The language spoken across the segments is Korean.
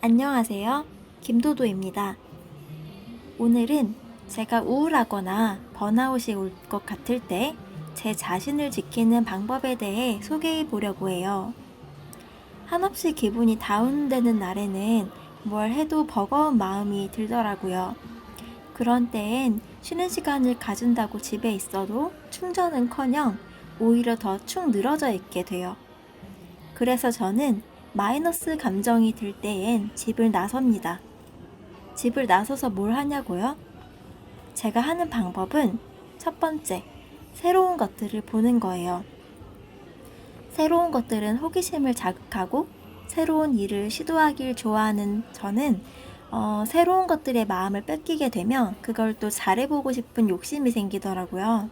안녕하세요. 김도도입니다. 오늘은 제가 우울하거나 번아웃이 올 것 같을 때 제 자신을 지키는 방법에 대해 소개해 보려고 해요. 한없이 기분이 다운되는 날에는 뭘 해도 버거운 마음이 들더라고요. 그런 때엔 쉬는 시간을 가진다고 집에 있어도 충전은 커녕 오히려 더 축 늘어져 있게 돼요. 그래서 저는 마이너스 감정이 들 때엔 집을 나섭니다. 집을 나서서 뭘 하냐고요? 제가 하는 방법은 첫 번째, 새로운 것들을 보는 거예요. 새로운 것들은 호기심을 자극하고 새로운 일을 시도하길 좋아하는 저는 어, 새로운 것들의 마음을 뺏기게 되면 그걸 또 잘해보고 싶은 욕심이 생기더라고요.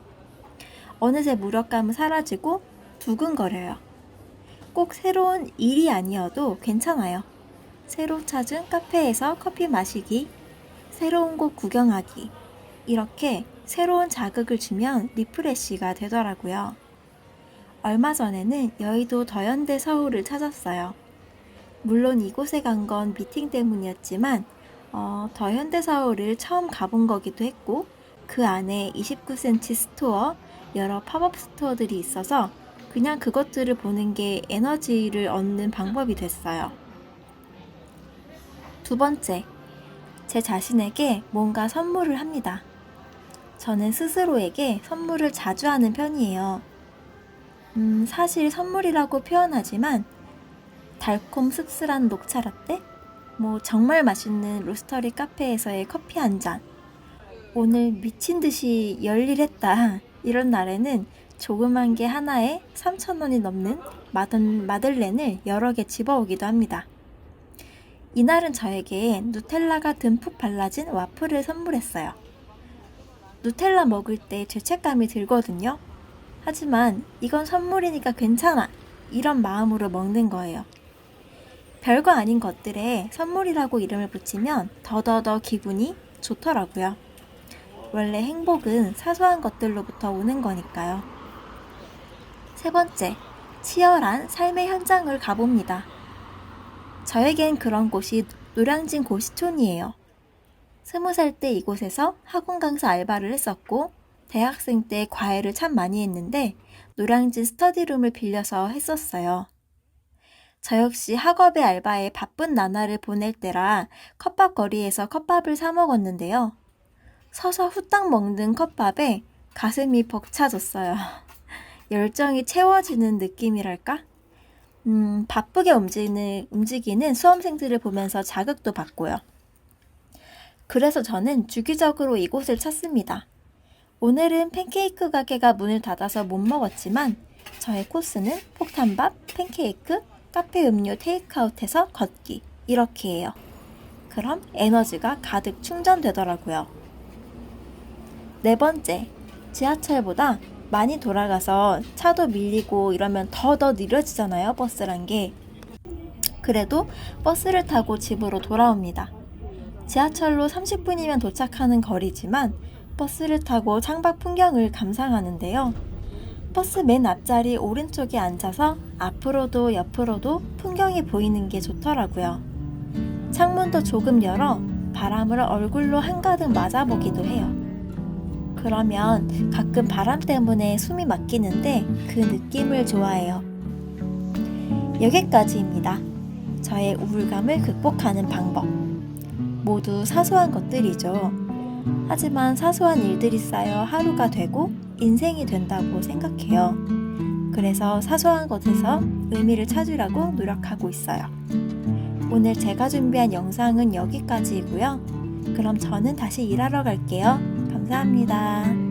어느새 무력감은 사라지고 두근거려요. 꼭 새로운 일이 아니어도 괜찮아요. 새로 찾은 카페에서 커피 마시기, 새로운 곳 구경하기. 이렇게 새로운 자극을 주면 리프레시가 되더라고요. 얼마 전에는 여의도 더현대 서울을 찾았어요. 물론 이곳에 간 건 미팅 때문이었지만, 어, 더현대 서울을 처음 가본 거기도 했고, 그 안에 29cm 스토어, 여러 팝업 스토어들이 있어서 그냥 그것들을 보는 게 에너지를 얻는 방법이 됐어요. 두 번째, 제 자신에게 뭔가 선물을 합니다. 저는 스스로에게 선물을 자주 하는 편이에요. 음, 사실 선물이라고 표현하지만 달콤 씁쓸한 녹차 라떼? 뭐 정말 맛있는 로스터리 카페에서의 커피 한 잔. 오늘 미친 듯이 열일했다. 이런 날에는 조그만 게 하나에 3,000원이 넘는 마든, 마들렌을 여러 개 집어오기도 합니다. 이날은 저에게 누텔라가 듬뿍 발라진 와플을 선물했어요. 누텔라 먹을 때 죄책감이 들거든요. 하지만 이건 선물이니까 괜찮아. 이런 마음으로 먹는 거예요. 별거 아닌 것들에 선물이라고 이름을 붙이면 더더더 기분이 좋더라고요. 원래 행복은 사소한 것들로부터 오는 거니까요. 세 번째, 치열한 삶의 현장을 가봅니다. 저에겐 그런 곳이 노량진 고시촌이에요. 스무 살 때 이곳에서 학원 강사 알바를 했었고, 대학생 때 과외를 참 많이 했는데, 노량진 스터디룸을 빌려서 했었어요. 저 역시 학업의 알바에 바쁜 나날을 보낼 때라 컵밥 거리에서 컵밥을 사 먹었는데요. 서서 후딱 먹는 컵밥에 가슴이 벅차졌어요. 열정이 채워지는 느낌이랄까? 음, 바쁘게 움직이는, 움직이는 수험생들을 보면서 자극도 받고요. 그래서 저는 주기적으로 이곳을 찾습니다. 오늘은 팬케이크 가게가 문을 닫아서 못 먹었지만 저의 코스는 폭탄밥, 팬케이크, 카페 음료 테이크아웃해서 걷기 이렇게 해요. 그럼 에너지가 가득 충전되더라고요. 네 번째, 지하철보다 많이 돌아가서 차도 밀리고 이러면 더더 느려지잖아요, 버스란 게. 그래도 버스를 타고 집으로 돌아옵니다. 지하철로 30분이면 도착하는 거리지만 버스를 타고 창밖 풍경을 감상하는데요. 버스 맨 앞자리 오른쪽에 앉아서 앞으로도 옆으로도 풍경이 보이는 게 좋더라고요. 창문도 조금 열어 바람을 얼굴로 한가득 맞아보기도 해요. 그러면 가끔 바람 때문에 숨이 막히는데 그 느낌을 좋아해요. 여기까지입니다. 저의 우울감을 극복하는 방법. 모두 사소한 것들이죠. 하지만 사소한 일들이 쌓여 하루가 되고 인생이 된다고 생각해요. 그래서 사소한 것에서 의미를 찾으려고 노력하고 있어요. 오늘 제가 준비한 영상은 여기까지이고요. 그럼 저는 다시 일하러 갈게요. 감사합니다.